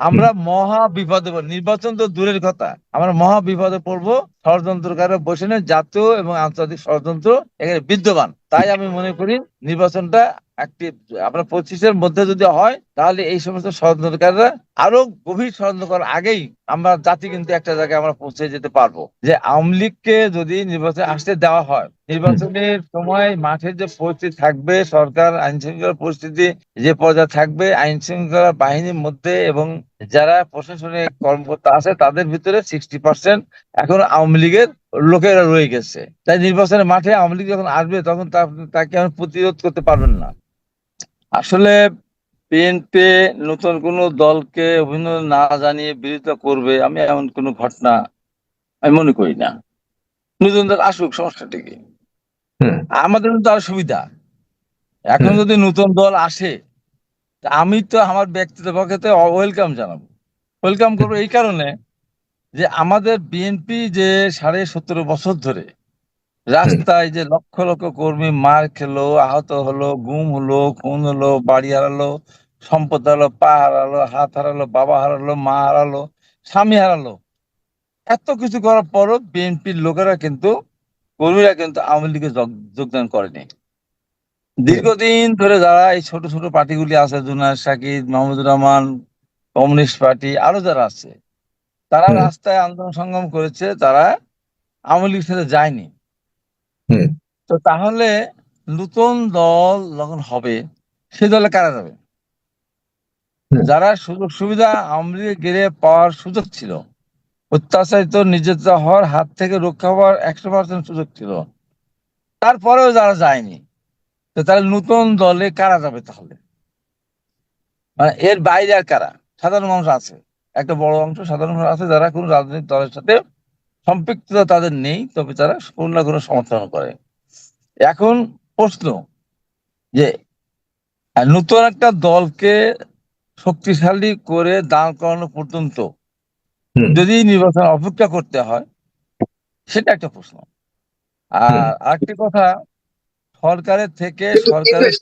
আমরা মহা বিপদে নির্বাচন তো দূরের কথা। আমরা মহা বিপদে পড়ব ষড়যন্ত্রকারে বসে নেই, জাতীয় এবং আন্তর্জাতিক ষড়যন্ত্র এখানে বিদ্যমান। তাই আমি মনে করি নির্বাচনটা একটি আপনার পঁচিশের মধ্যে যদি হয় তাহলে এই সমস্ত ষড়যন্ত্রকাররা আরও গভীর ষড়যন্ত্র করার আগেই আমরা জাতি কিন্তু একটা জায়গায় আমরা পৌঁছে যেতে পারব। যে আওয়ামী লীগকে যদি নির্বাচনে আসতে দেওয়া হয়, নির্বাচনের সময় মাঠের যে পরিস্থিতি থাকবে, সরকার আইন শৃঙ্খলা পরিস্থিতি যে পর্যায়ে থাকবে আইন শৃঙ্খলা বাহিনীর মধ্যে এবং যারা প্রশাসনিক কর্মকর্তা আছে, তাদের ভিতরে সিক্সটি পার্সেন্ট এখন আওয়ামী লীগের লোকেরা রয়ে গেছে। তাই নির্বাচনের মাঠে আওয়ামী লীগ যখন আসবে, তখন তাকে প্রতিরোধ করতে পারবেন না। আসলে বিএনপি নতুন কোন দলকে অভিনন্দন না জানিয়ে বিরোধিতা করবে আমি এমন কোনো ঘটনা আমি মনে করি না। নতুন দল আসুক সমস্যাটা কি আমাদের তো আরও সুবিধা। এখন যদি নতুন দল আসে আমি তো আমার ব্যক্তিগত পক্ষে ওয়েলকাম জানাব। ওয়েলকাম করব এই কারণে যে আমাদের বিএনপি যে সাড়ে সতেরো বছর ধরে রাস্তায় যে লক্ষ লক্ষ কর্মী মার খেলো আহত হলো গুম হলো খুন হলো বাড়ি হারালো সম্পদ হারালো পা হারালো হাত হারালো বাবা হারালো মা হারালো স্বামী হারালো এত কিছু করার পরও বিএনপির লোকেরা কিন্তু কর্মীরা কিন্তু আওয়ামী লীগে যোগদান করেনি দীর্ঘদিন ধরে যারা এই ছোট ছোট পার্টিগুলি আছে জুনার সাকিব মাহমুদুর রহমান কমিউনিস্ট পার্টি আরও যারা আছে তারা রাস্তায় আন্দোলন সংগ্রাম করেছে তারা আওয়ামী লীগের সাথে যায়নি। তো তাহলে নতুন দল যখন হবে সে দলে কারা যাবে। যারা সুযোগ সুবিধা আওয়ামী গেড়ে পাওয়ার সুযোগ ছিল, অত্যাচারিত নির্যাতিত হওয়ার হাত থেকে রক্ষা পাওয়ার একশো পার্সেন্ট সুযোগ ছিল। তারপরেও যারা যায়নি, তো তাহলে নতুন দলে কারা যাবে তাহলে? মানে এর বাইরে আর কারা? সাধারণ মানুষ আছে। একটা বড় অংশ সাধারণ মানুষ আছে যারা কোনো রাজনৈতিক দলের সাথে সম্পৃক্ততা তাদের নেই, তবে তারা কোনো না কোনো সমর্থন করে। এখন প্রশ্ন যে নতুন একটা দলকে শক্তিশালী করে দাঁড় করানো পর্যন্ত যদি নির্বাচন অপেক্ষা করতে হয় সেটা একটা প্রশ্ন। আর আরেকটি কথা সরকারের থেকে সরকারের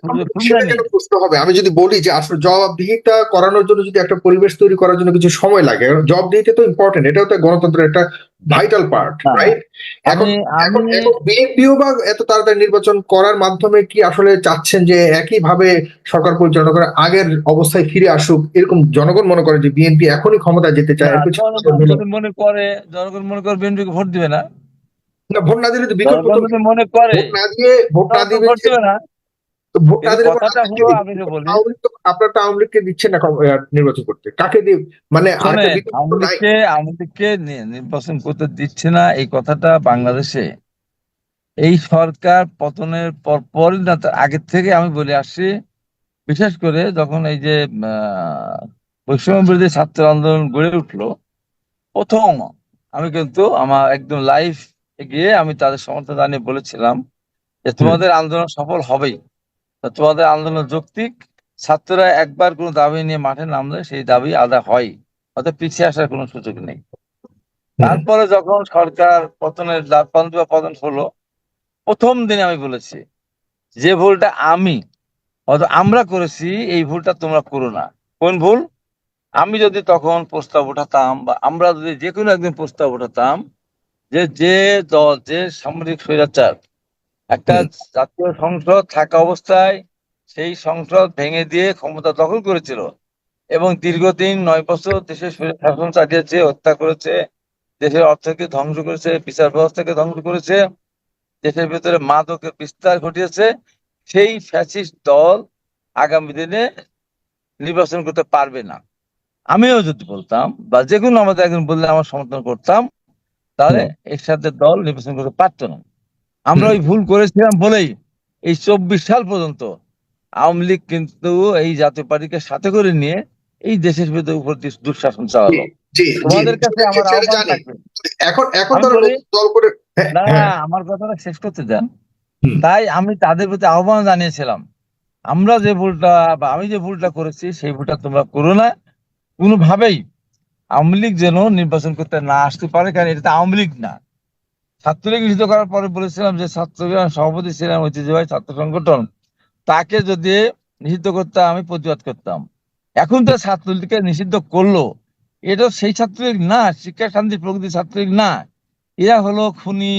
প্রশ্ন হবে? আমি যদি বলি যে আসলে জবাবদিহিতা করানোর জন্য যদি একটা পরিবেশ তৈরি করার জন্য কিছু সময় লাগে জবাবদিহিতা তো ইম্পর্টেন্ট এটাও তো গণতন্ত্রের একটা ভাইটাল পার্ট হ্যাঁ। রাইট এখন এখন বিএনপিও বা এত তাড়াতাড়ি নির্বাচন করার মাধ্যমে কি আসলে চাচ্ছেন যে একইভাবে সরকার পরিচালনা করে আগের অবস্থায় ফিরে আসুক? এরকম জনগণ মনে করে যে বিএনপি এখনই ক্ষমতায় যেতে চায় যদি মনে করে জনগণ মনে করে বিএনপিকে ভোট দিবে না। না, ভোট না দিলে তো বিকল্প জনগণ তো যদি মনে করে ভোট না দিয়ে ভোট না জনগণ ভোট না। তো ভোট না কিন্তু দিলে কথাটা আওয়ামী হলো লীগকে আমি যে দিবে। বলি। আওয়ামী লীগ তো আপনার তো আওয়ামী লীগকে দিচ্ছেন না নির্বাচন করতে। কাকে দিয়ে মানে আরেকটা শোনেন বিকল্প আওয়ামী লীগকে আওয়ামী লীগকে নির্বাচন করতে দিচ্ছে না এই কথাটা বাংলাদেশে। এই সরকার পতনের পর পরই না তার আগের থেকে আমি বলে আসছি। বিশেষ করে যখন এই যে বৈষম্য বিরোধী ছাত্র আন্দোলন গড়ে উঠল প্রথম আমি কিন্তু আমার একদম লাইভ গিয়ে আমি তাদের সমর্থন জানিয়ে বলেছিলাম যে তোমাদের আন্দোলন সফল হবেই। তোমাদের আন্দোলন যৌক্তিক। ছাত্ররা একবার কোনো দাবি নিয়ে মাঠে নামলে সেই দাবি আদায় হয়। অর্থাৎ পিছিয়ে আসার কোনো সুযোগ নেই। তারপরে যখন সরকার পতনের বা পতন হলো প্রথম দিনে আমি বলেছি যে ভুলটা আমি আমরা করেছি এই ভুলটা তোমরা করো না। কোন ভুল? আমি যদি তখন প্রস্তাব উঠাতাম বা আমরা যদি যে কোনো একদিন প্রস্তাব উঠাতাম যে যে দল যে সামরিক স্বৈরাচার একটা জাতীয় সংসদ থাকা অবস্থায় সেই সংসদ ভেঙে দিয়ে ক্ষমতা দখল করেছিল এবং দীর্ঘদিন নয় বছর দেশের শাসন চালিয়েছে হত্যা করেছে দেশের অর্থকে ধ্বংস করেছে বিচার ব্যবস্থাকে ধ্বংস করেছে দেশের ভেতরে মাদকের বিস্তার ঘটিয়েছে সেই ফ্যাসিস্ট দল আগামী দিনে নির্বাচন করতে পারবে না। আমিও যদি বলতাম বা যে কোনো আমাদের একজন বললে আমার সমর্থন করতাম তাহলে এর সাথে দল নির্বাচন করতে পারতো না। আমরা ওই ভুল করেছিলাম বলেই এই চব্বিশ সাল পর্যন্ত আওয়ামী লীগ কিন্তু এই জাতীয় পার্টিকে সাথে করে নিয়ে এই দেশের ভেতর উপর দুঃশাসন চালালো। তোমাদের কাছে আমার এখন এখন দল করে হ্যাঁ, না হ্যাঁ, আমার কথাটা শেষ করতে দেন। তাই আমি তাদের প্রতি আহ্বান জানিয়েছিলাম। আমরা যে ভুলটা বা আমি যে ভুলটা করেছি সেই ভুলটা তোমরা করো না। কোনোভাবেই আওয়ামী লীগ যেন নির্বাচন করতে না আসতে পারে, কারণ এটা তো আওয়ামী লীগ না। ছাত্রলীগ নিষিদ্ধ করার পরে বলেছিলাম যে ছাত্রলীগ সভাপতি ছিলেন ঐতিহ্যবাহী ছাত্র সংগঠন। তাকে যদি নিষিদ্ধ করতে আমি প্রতিবাদ করতাম। এখন তো ছাত্রলীগকে নিষিদ্ধ করল। এটা সেই ছাত্রলীগ না, শিক্ষা, শান্তি প্রগতি ছাত্রলীগ না। এরা হলো খুনি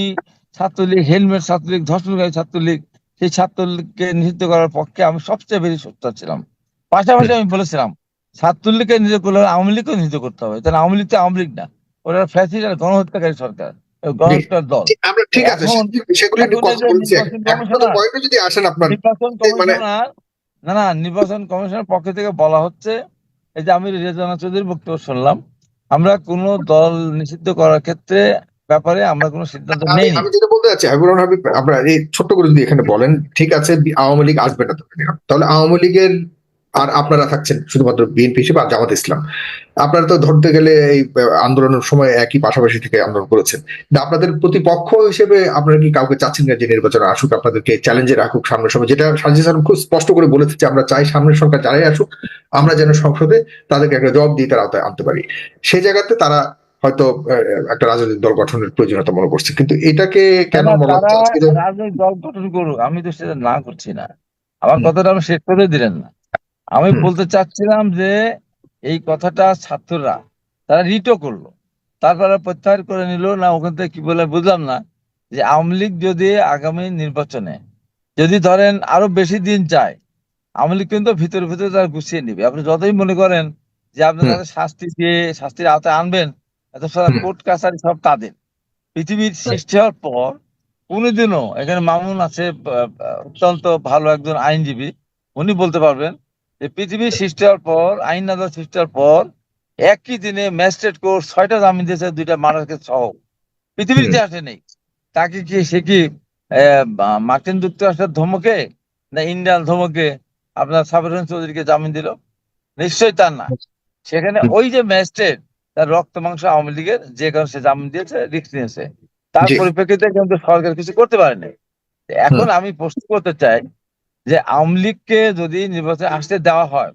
ছাত্রলীগ, হেলমেট ছাত্রলীগ, ধর্ষণকারী ছাত্রলীগ। সেই ছাত্রলীগকে নিষিদ্ধ করার পক্ষে আমি সবচেয়ে বেশি সোচ্চার ছিলাম। পাশাপাশি আমি বলেছিলাম ছাত্রলীগকে নিষিদ্ধ করলে আওয়ামী লীগকেও নিষিদ্ধ করতে হবে। তাহলে আওয়ামী লীগ তো আওয়ামী লীগ না। ওরা আর গণহত্যাকারী সরকার। গণহত্যার দল। আমরা ঠিক আছে সেগুলো একটু কথা বলছি নির্বাচন এখন কমিশনার- পয়েন্টে যদি আসেন আপনার। মানে- না না নির্বাচন কমিশনের পক্ষ থেকে বলা হচ্ছে এই যে আমি রেজানা চৌধুরীর বক্তব্য শুনলাম আমরা কোনো দল নিষিদ্ধ করার ক্ষেত্রে ব্যাপারে আমরা কোনো সিদ্ধান্ত আমি নেইনি। আমি যেটা বলতে চাচ্ছি হাবিবুর রহমান হাবিব এই ছোট্ট করে যদি এখানে বলেন ঠিক আছে আওয়ামী লীগ আসবে না তাহলে আওয়ামী লীগের আর আপনারা থাকছেন শুধুমাত্র বিএনপি হিসেবে আর জামাত ইসলাম। আপনারা তো ধরতে গেলে এই আন্দোলনের সময় একই পাশাপাশি থেকে আন্দোলন করেছেন। আপনাদের প্রতিপক্ষ হিসেবে আপনারা কি কাউকে চাচ্ছেন না যে নির্বাচন আসুক আপনাদেরকে চ্যালেঞ্জে রাখুক সামনের সময়? যেটা সাজিদ সালাম খুব স্পষ্ট করে বলেছে যে আমরা চাই সামনের সরকার যারাই আসুক আমরা যেন সংসদে তাদেরকে একটা জবাব দিয়ে তার আওতায় আনতে পারি। সেই জায়গাতে তারা হয়তো একটা রাজনৈতিক দল গঠনের প্রয়োজনীয়তা মনে করছে। কিন্তু এটাকে কেন মনে হচ্ছে রাজনৈতিক দল গঠন করুক আমি তো সেটা না করছি না। আমার কথাটা আমি শেষ করে দিলেন না। আমি বলতে চাচ্ছিলাম যে এই কথাটা ছাত্ররা তারা রিটও করল। তারপরে প্রত্যাহার করে নিল না ওখান থেকে কি বলে বুঝলাম না যে আওয়ামী লীগ যদি আগামী নির্বাচনে যদি ধরেন আরও বেশি দিন চায় আওয়ামী লীগ কিন্তু ভিতরে ভিতরে তারা গুছিয়ে নিবে। আপনি যতই মনে করেন যে আপনি তাদের শাস্তি দিয়ে শাস্তির আওতায় আনবেন এত সারা কোর্ট কাছারি সব তাদের। পৃথিবীর সৃষ্টি হওয়ার পর কোনোদিনও এখানে মামুন আছে অত্যন্ত ভালো একজন আইনজীবী উনি বলতে পারবেন যে পৃথিবীর সৃষ্টি হওয়ার পর আইন আদালত সৃষ্টি হওয়ার পর একই দিনে ম্যাজিস্ট্রেট কোর্ট ছয়টা জামিন দিয়েছে দুইটা মার্কেট সহ। পৃথিবীর ইতিহাসে নেই। তাকে কি সে কি মার্কিন যুক্তরাষ্ট্রের ধমকে না ইন্ডিয়ান ধমকে আপনার সাবির চৌধুরীকে জামিন দিল? নিশ্চয়ই তার না। সেখানে ওই যে ম্যাজিস্ট্রেট তার রক্ত মাংস আওয়ামী লীগের যে কারণে সে জামিন দিয়েছে রিক্স নিয়েছে। তার পরিপ্রেক্ষিতে কিন্তু সরকার কিছু করতে পারেনি। এখন আমি প্রশ্ন করতে চাই যে আওয়ামী লীগকে যদি নির্বাচনে আসতে দেওয়া হয়,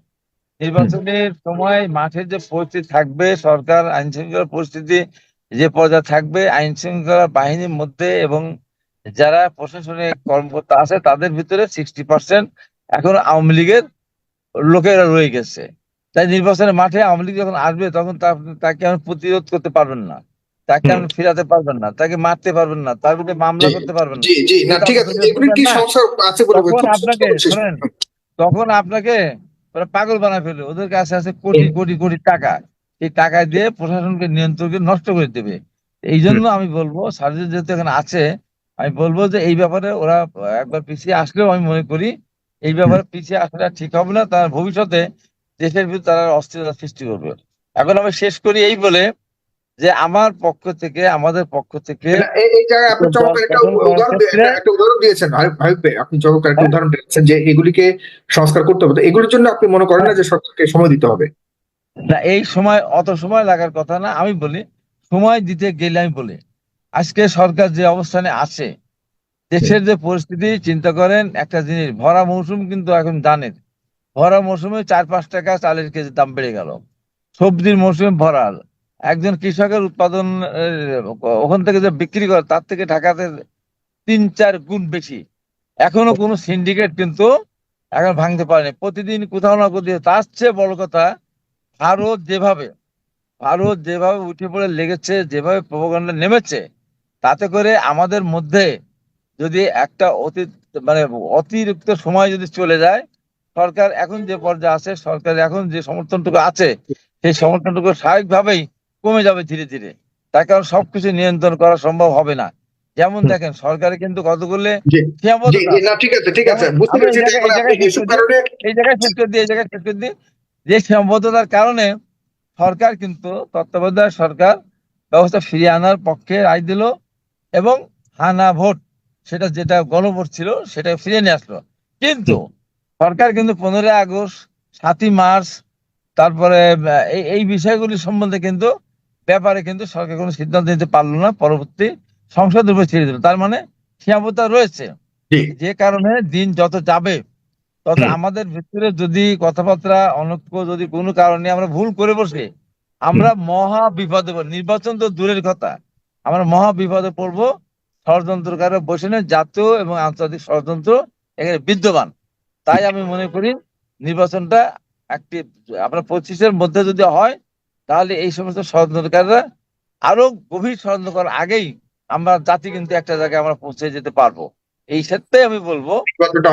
নির্বাচনের সময় মাঠের যে পরিস্থিতি থাকবে, সরকার আইন শৃঙ্খলা পরিস্থিতি যে পর্যায়ে থাকবে আইন শৃঙ্খলা বাহিনীর মধ্যে এবং যারা প্রশাসনিক কর্মকর্তা আছে, তাদের ভিতরে সিক্সটি পার্সেন্ট এখন আওয়ামী লীগের লোকেরা রয়ে গেছে। তাই নির্বাচনের মাঠে আওয়ামী লীগ যখন আসবে, তখন তাকে প্রতিরোধ করতে পারবেন না। তাকে। আমি ফিরাতে পারবেন না তাকে মারতে পারবেন না তার বিরুদ্ধে মামলা করতে পারবেন না। জি জি না ঠিক আছে এগুলির কি। সমস্যা আছে বলে আপনাকে শোনেন তখন আপনাকে ওরা পাগল বানায় ফেলবে। ওদের কাছে আছে কোটি কোটি কোটি টাকা। এই টাকা দিয়ে প্রশাসনকে নিয়ন্ত্রণ করে নষ্ট করে দেবে। এই জন্য আমি বলব সার্জন যেহেতু এখানে আছে আমি বলব যে এই ব্যাপারে ওরা একবার পিছিয়ে আসলেও আমি মনে করি এই ব্যাপারে পিছিয়ে আসলে ঠিক হবে না। তার ভবিষ্যতে দেশের ভিতরে তারা অস্থিরতা সৃষ্টি করবে। এখন আমি শেষ করি এই বলে। যে আমার পক্ষ থেকে আমাদের পক্ষ থেকে এই জায়গায় আপনি চমৎকার একটা উদাহরণ একটা উদাহরণ দিয়েছেন হাবিব হাবিব ভাই, আপনি চমৎকার একটা হ্যাঁ। উদাহরণ দিয়েছেন যে এগুলিকে সংস্কার করতে হবে। তো এগুলির জন্য আপনি মনে করেন না যে সরকারকে সময় দিতে হবে? না এই সময় অত সময় লাগার কথা না। আমি বলি সময় দিতে গেলে আমি বলি আজকে সরকার যে অবস্থানে আছে দেশের যে পরিস্থিতি চিন্তা করেন একটা জিনিস ভরা মৌসুম কিন্তু এখন জানেন ভরা মৌসুমে চার পাঁচ টাকা চালের কেজি দাম বেড়ে গেল। সবজির মৌসুমে ভরাল একজন কৃষকের উৎপাদন ওখান থেকে যে বিক্রি করে, তার থেকে ঢাকাতে তিন চার গুণ বেশি। এখনও কোনো সিন্ডিকেট কিন্তু এখন ভাঙতে পারেনি। প্রতিদিন কোথাও না কোথাও তার চেয়ে বড় কথা, ভারত যেভাবে ভারত যেভাবে উঠে পড়ে লেগেছে, যেভাবে প্রপাগান্ডা নেমেছে, তাতে করে আমাদের মধ্যে যদি একটা অতি মানে অতিরিক্ত সময় যদি চলে যায়, সরকার এখন যে পর্যায়ে আছে, সরকার এখন যে সমর্থনটুকু আছে, সেই সমর্থনটুকু স্বাভাবিকভাবেই কমে যাবে ধীরে ধীরে। তার কারণ সবকিছু নিয়ন্ত্রণ করা সম্ভব হবে না। যেমন দেখেন সরকারে কিন্তু কত এই মানে জায়গায়- আপনি এই এসব জায়গায় কারণে শেষ করে দিই এই জায়গায় শেষ করে দিই। যে সীমাবদ্ধতার কারণে সরকার কিন্তু তত্ত্বাবধায়ক সরকার ব্যবস্থা ফিরিয়ে আনার পক্ষে রায় দিল এবং হানা ভোট সেটা যেটা গণভোট ছিল সেটা ফিরিয়ে নিয়ে আসলো। কিন্তু সরকার কিন্তু পনেরোই আগস্ট সাতই মার্চ তারপরে এই এই বিষয়গুলি সম্বন্ধে কিন্তু ব্যাপারে কিন্তু সরকার কোনো সিদ্ধান্ত নিতে পারল না পরবর্তী সংসদের উপর ছেড়ে দিল। তার মানে সীমাবদ্ধতা রয়েছে। যে কারণে দিন যত যাবে তত আমাদের ভিতরে যদি কথাবার্তা অনৈক্য যদি কোনো কারণে আমরা ভুল করে বসে আমরা মহা বিপদে। নির্বাচন তো দূরের কথা। আমরা মহা বিপদে পড়ব। ষড়যন্ত্রকারে বসে নেই জাতীয় এবং আন্তর্জাতিক ষড়যন্ত্র এখানে বিদ্যমান। তাই আমি মনে করি নির্বাচনটা একটি আপনার পঁচিশের মধ্যে যদি হয় তাহলে এই সমস্ত ষড়যন্ত্রকারীরা আরও গভীর ষড়যন্ত্র করার আগেই আমরা জাতি কিন্তু একটা জায়গায় আমরা পৌঁছে যেতে পারব। এই ক্ষেত্রে আমি বলব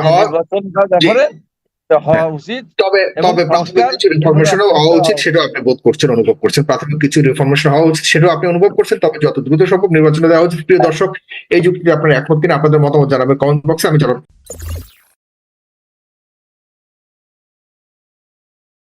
হওয়া হওয়া উচিত তবে তবে প্রাথমিক কিছু রিফরমেশনও হওয়া উচিত সেটাও আপনি বোধ করছেন অনুভব করছেন। প্রাথমিক কিছু রিফরমেশন হওয়া উচিত সেটাও আপনি অনুভব করছেন। তবে যত দ্রুত সম্ভব নির্বাচনে দেওয়া উচিত। প্রিয় দর্শক এই যুক্তিতে আপনার একমত কিনা আপনাদের মতামত জানাবেন কমেন্ট বক্সে। আমি জানাব